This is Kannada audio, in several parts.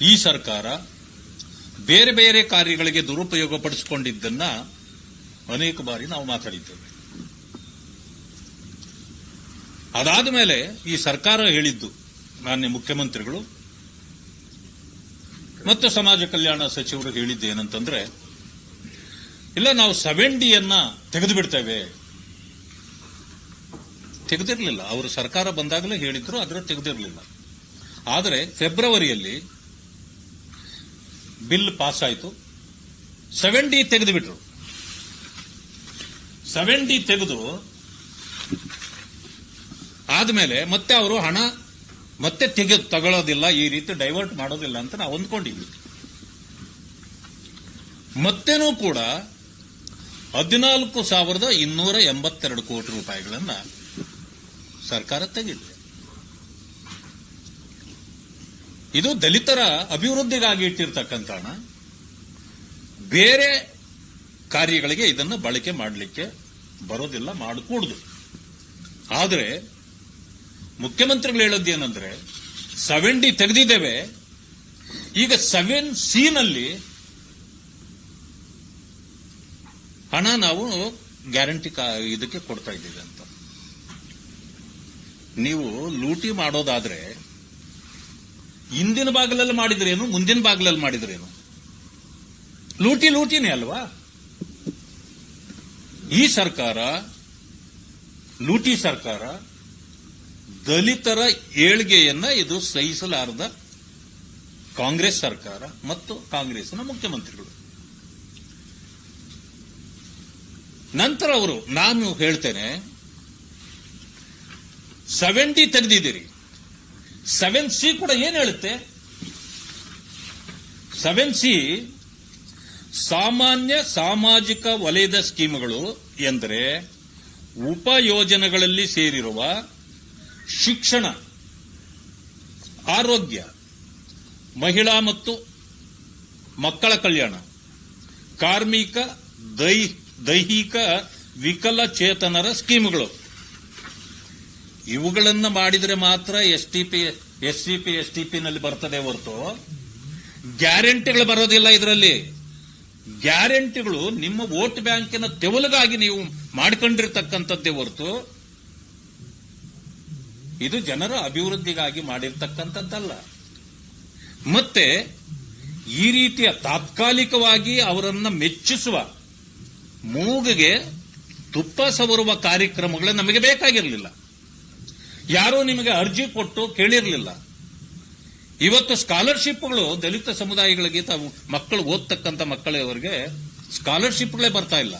ಈ ಸರ್ಕಾರ ಬೇರೆ ಬೇರೆ ಕಾರ್ಯಗಳಿಗೆ ದುರುಪಯೋಗ ಪಡಿಸಿಕೊಂಡಿದ್ದನ್ನ ಅನೇಕ ಬಾರಿ ನಾವು ಮಾತಾಡಿದ್ದೇವೆ. ಅದಾದ ಮೇಲೆ ಈ ಸರ್ಕಾರ ಹೇಳಿದ್ದು ಮಾನ್ಯ ಮುಖ್ಯಮಂತ್ರಿಗಳು ಮತ್ತು ಸಮಾಜ ಕಲ್ಯಾಣ ಸಚಿವರು ಹೇಳಿದ್ದು ಏನಂತಂದ್ರೆ, ಇಲ್ಲ ನಾವು ಸೆವೆನ್ ಡಿಯನ್ನ ತೆಗೆದು ಬಿಡ್ತೇವೆ. ತೆಗೆದಿರಲಿಲ್ಲ. ಅವರು ಸರ್ಕಾರ ಬಂದಾಗಲೇ ಹೇಳಿದ್ರು ಅದರ ತೆಗೆದಿರಲಿಲ್ಲ. ಆದರೆ ಫೆಬ್ರವರಿಯಲ್ಲಿ ಬಿಲ್ ಪಾಸ್ ಆಯಿತು ಸೆವೆನ್ ಡಿ ತೆಗೆದು ಬಿಟ್ರು ಸೆವೆನ್ ಡಿ ತೆಗೆದು ಆದಮೇಲೆ ಮತ್ತೆ ಅವರು ಹಣ ಮತ್ತೆ ತೆಗೆದು ತಗೊಳ್ಳೋದಿಲ್ಲ ಈ ರೀತಿ ಡೈವರ್ಟ್ ಮಾಡೋದಿಲ್ಲ ಅಂತ ನಾವು ಅಂದ್ಕೊಂಡಿದ್ವಿ ಮತ್ತೇನೂ ಕೂಡ ಹದಿನಾಲ್ಕು ಸಾವಿರದ ಇನ್ನೂರ ಎಂಬತ್ತೆರಡು ಕೋಟಿ ರೂಪಾಯಿಗಳನ್ನ ಸರ್ಕಾರ ತೆಗೆದಿದೆ. ಇದು ದಲಿತರ ಅಭಿವೃದ್ಧಿಗಾಗಿ ಇಟ್ಟಿರ್ತಕ್ಕಂಥ ಹಣ ಬೇರೆ ಕಾರ್ಯಗಳಿಗೆ ಇದನ್ನು ಬಳಕೆ ಮಾಡಲಿಕ್ಕೆ ಬರೋದಿಲ್ಲ, ಮಾಡಕೂಡುದು. ಆದರೆ, ಮುಖ್ಯಮಂತ್ರಿಗಳು ಹೇಳೋದು ಏನಂದ್ರೆ ಸೆವೆನ್ ಡಿ ತೆಗೆದಿದ್ದೇವೆ, ಈಗ ಸೆವೆನ್ ಸಿ ನಲ್ಲಿ ಹಣ ನಾವು ಗ್ಯಾರಂಟಿ ಇದಕ್ಕೆ ಕೊಡ್ತಾ ಇದ್ದೀವಿ ಅಂತ. ನೀವು ಲೂಟಿ ಮಾಡೋದಾದ್ರೆ ಹಿಂದಿನ ಬಾಗಿಲಲ್ಲಿ ಮಾಡಿದ್ರೇನು, ಮುಂದಿನ ಬಾಗಿಲಲ್ಲಿ ಮಾಡಿದ್ರೇನು? ಲೂಟಿ ಲೂಟಿನೇ ಅಲ್ವಾ? ಈ ಸರ್ಕಾರ, ಲೂಟಿ ಸರ್ಕಾರ ದಲಿತರ ಏಳ್ಗೆಯನ್ನ ಇದು ಸಹಿಸಲಾರದ ಕಾಂಗ್ರೆಸ್ ಸರ್ಕಾರ ಮತ್ತು ಕಾಂಗ್ರೆಸ್ನ ಮುಖ್ಯಮಂತ್ರಿಗಳು. ನಂತರ ಅವರು, ನಾನು ಹೇಳ್ತೇನೆ ಸೆವೆಂಟಿ ತೆಗೆದಿದ್ದೀರಿ. ಸೆವೆನ್ ಸಿ ಕೂಡ ಏನು ಹೇಳುತ್ತೆ? ಸೆವೆನ್ ಸಿ ಸಾಮಾನ್ಯ ಸಾಮಾಜಿಕ ವಲಯದ ಸ್ಕೀಮ್ಗಳು ಎಂದರೆ ಉಪಯೋಜನೆಗಳಲ್ಲಿ ಸೇರಿರುವ ಶಿಕ್ಷಣ, ಆರೋಗ್ಯ, ಮಹಿಳಾ ಮತ್ತು ಮಕ್ಕಳ ಕಲ್ಯಾಣ, ಕಾರ್ಮಿಕ ದೈಹಿಕ ವಿಕಲಚೇತನರ ಸ್ಕೀಮ್ಗಳು. ಇವುಗಳನ್ನು ಮಾಡಿದರೆ ಮಾತ್ರ S S C P, S T P ನಲ್ಲಿ ಬರ್ತದೆ ಹೊರತು. ಗ್ಯಾರಂಟಿಗಳು ಬರೋದಿಲ್ಲ ಇದರಲ್ಲಿ. ಗ್ಯಾರಂಟಿಗಳು ನಿಮ್ಮ ವೋಟ್ ಬ್ಯಾಂಕಿನ ತೆವಲಗಾಗಿ ನೀವು ಮಾಡಿಕೊಂಡಿರ್ತಕ್ಕಂಥದ್ದೇ ಹೊರತು. ಇದು ಜನರ ಅಭಿವೃದ್ಧಿಗಾಗಿ ಮಾಡಿರ್ತಕ್ಕಂಥದ್ದಲ್ಲ. ಮತ್ತೆ ಈ ರೀತಿಯ ತಾತ್ಕಾಲಿಕವಾಗಿ ಅವರನ್ನ ಮೆಚ್ಚಿಸುವ, ಮೂಗಿಗೆ ತುಪ್ಪ ಸವರುವ ಕಾರ್ಯಕ್ರಮಗಳು ನಮಗೆ ಬೇಕಾಗಿರಲಿಲ್ಲ. ಯಾರೂ ನಿಮಗೆ ಅರ್ಜಿ ಕೊಟ್ಟು ಕೇಳಿರಲಿಲ್ಲ. ಇವತ್ತು ಸ್ಕಾಲರ್ಶಿಪ್ಗಳು ದಲಿತ ಸಮುದಾಯಗಳಿಗೆ ತಾವು ಮಕ್ಕಳು ಓದ್ತಕ್ಕಂಥ ಮಕ್ಕಳವರಿಗೆ ಸ್ಕಾಲರ್ಶಿಪ್ಗಳೇ ಬರ್ತಾ ಇಲ್ಲ.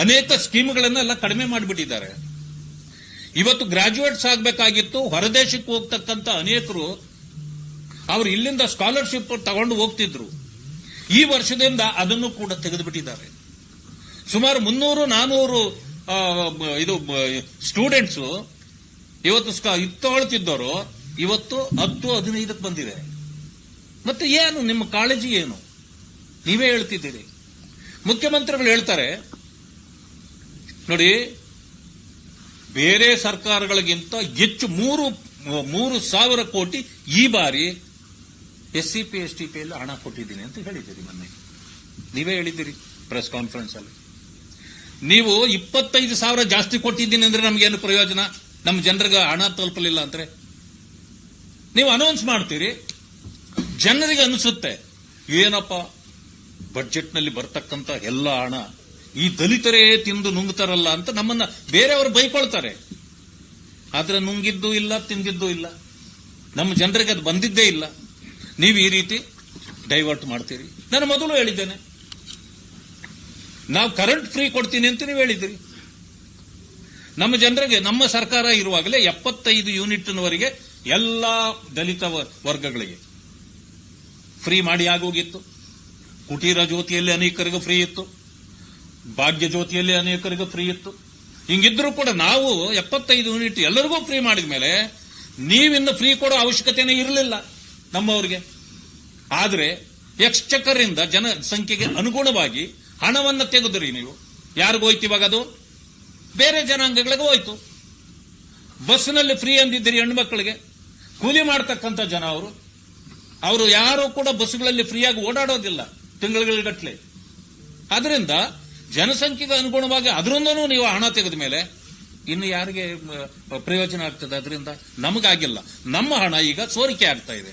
ಅನೇಕ ಸ್ಕೀಮ್ಗಳನ್ನೆಲ್ಲ ಕಡಿಮೆ ಮಾಡಿಬಿಟ್ಟಿದ್ದಾರೆ. ಇವತ್ತು ಗ್ರಾಜ್ಯುಯೇಟ್ಸ್ ಆಗಬೇಕಾಗಿತ್ತು, ಹೊರದೇಶಕ್ಕೆ ಹೋಗ್ತಕ್ಕಂಥ ಅನೇಕರು ಅವರು ಇಲ್ಲಿಂದ ಸ್ಕಾಲರ್ಶಿಪ್ ತಗೊಂಡು ಹೋಗ್ತಿದ್ರು. ಈ ವರ್ಷದಿಂದ ಅದನ್ನು ಕೂಡ ತೆಗೆದುಬಿಟ್ಟಿದ್ದಾರೆ. ಸುಮಾರು ಮುನ್ನೂರು ನಾನೂರು ಇದು ಸ್ಟೂಡೆಂಟ್ಸ್ ಇವತ್ತು ತಗೊಳ್ತಿದ್ದವರು ಇವತ್ತು ಹತ್ತು ಹದಿನೈದಕ್ಕೆ ಬಂದಿದೆ ಮತ್ತೆ ಏನು, ನಿಮ್ಮ ಕಾಳಜಿ ಏನು? ನೀವೇ ಹೇಳ್ತಿದ್ದೀರಿ. ಮುಖ್ಯಮಂತ್ರಿಗಳು ಹೇಳ್ತಾರೆ, ನೋಡಿ, ಬೇರೆ ಸರ್ಕಾರಗಳಿಗಿಂತ ಹೆಚ್ಚು ಮೂರು ಮೂರು ಸಾವಿರ ಕೋಟಿ ಈ ಬಾರಿ S C P S T P ಹಣ ಕೊಟ್ಟಿದ್ದೀನಿ ಅಂತ ಹೇಳಿದ್ದೀರಿ ಮೊನ್ನೆ. ನೀವೇ ಹೇಳಿದ್ದೀರಿ ಪ್ರೆಸ್ ಕಾನ್ಫರೆನ್ಸ್ ಅಲ್ಲಿ. ನೀವು ಇಪ್ಪತ್ತೈದು ಸಾವಿರ ಜಾಸ್ತಿ ಕೊಟ್ಟಿದ್ದೀನಿ ಅಂದ್ರೆ ನಮಗೇನು ಪ್ರಯೋಜನ? ನಮ್ಮ ಜನರಿಗೆ ಹಣ ತಲುಪಲಿಲ್ಲ ಅಂದ್ರೆ? ನೀವು ಅನೌನ್ಸ್ ಮಾಡ್ತೀರಿ, ಜನರಿಗೆ ಅನಿಸುತ್ತೆ, ಏನಪ್ಪ ಬಡ್ಜೆಟ್ನಲ್ಲಿ ಬರ್ತಕ್ಕಂಥ ಎಲ್ಲ ಹಣ ಈ ದಲಿತರೇ ತಿಂದು ನುಂಗ್ತಾರಲ್ಲ ಅಂತ ನಮ್ಮನ್ನ ಬೇರೆಯವರು ಬೈಕೊಳ್ತಾರೆ. ಆದ್ರೆ ನುಂಗಿದ್ದು ಇಲ್ಲ, ತಿಂದಿದ್ದು ಇಲ್ಲ. ನಮ್ಮ ಜನರಿಗೆ ಅದು ಬಂದಿದ್ದೇ ಇಲ್ಲ. ನೀವು ಈ ರೀತಿ ಡೈವರ್ಟ್ ಮಾಡ್ತೀರಿ. ನಾನು ಮೊದಲು ಹೇಳಿದ್ದೇನೆ. ನಾವು ಕರೆಂಟ್ ಫ್ರೀ ಕೊಡ್ತೀನಿ ಅಂತ ನೀವು ಹೇಳಿದ್ರಿ. ನಮ್ಮ ಜನರಿಗೆ, ನಮ್ಮ ಸರ್ಕಾರ ಇರುವಾಗಲೇ ಎಪ್ಪತ್ತೈದು ಯೂನಿಟ್ನವರೆಗೆ ಎಲ್ಲ ದಲಿತ ವರ್ಗಗಳಿಗೆ ಫ್ರೀ ಮಾಡಿ ಆಗೋಗಿತ್ತು. ಕುಟೀರ ಜ್ಯೋತಿಯಲ್ಲಿ ಅನೇಕರಿಗೆ ಫ್ರೀ ಇತ್ತು. ಭಾಗ್ಯ ಜ್ಯೋತಿಯಲ್ಲಿ ಅನೇಕರಿಗೆ ಫ್ರೀ ಇತ್ತು. ಹಿಂಗಿದ್ರೂ ಕೂಡ ನಾವು ಎಪ್ಪತ್ತೈದು ಯೂನಿಟ್ ಎಲ್ಲರಿಗೂ ಫ್ರೀ ಮಾಡಿದ ಮೇಲೆ ನೀವಿನ್ನು ಫ್ರೀ ಕೊಡೋ ಅವಶ್ಯಕತೆನೇ ಇರಲಿಲ್ಲ ನಮ್ಮವರಿಗೆ. ಆದರೆ ಎಕ್ಸ್ಚಕರಿಂದ ಜನಸಂಖ್ಯೆಗೆ ಜನ ಅನುಗುಣವಾಗಿ ಹಣವನ್ನು ತೆಗೆದ್ರಿ ನೀವು. ಯಾರಿಗೂ ಹೋಯ್ತು ಇವಾಗ ಅದು? ಬೇರೆ ಜನಾಂಗಗಳಿಗೆ ಹೋಯ್ತು. ಬಸ್ನಲ್ಲಿ ಫ್ರೀ ಅಂದಿದ್ದೀರಿ ಹೆಣ್ಮಕ್ಳಿಗೆ. ಕೂಲಿ ಮಾಡ್ತಕ್ಕಂಥ ಜನ ಅವರು. ಅವರು ಯಾರು ಕೂಡ ಬಸ್ಗಳಲ್ಲಿ ಫ್ರೀಯಾಗಿ ಓಡಾಡೋದಿಲ್ಲ ತಿಂಗಳುಗಟ್ಟಲೆ ಅದರಿಂದ ಜನಸಂಖ್ಯೆಗೆ ಅನುಗುಣವಾಗಿ ಅದರಿಂದನೂ ನೀವು ಹಣ ತೆಗೆದ ಮೇಲೆ ಇನ್ನು ಯಾರಿಗೆ ಪ್ರಯೋಜನ ಆಗ್ತದೆ ಅದರಿಂದ ನಮಗಾಗಿಲ್ಲ. ನಮ್ಮ ಹಣ ಈಗ ಸೋರಿಕೆ ಆಗ್ತಾ ಇದೆ.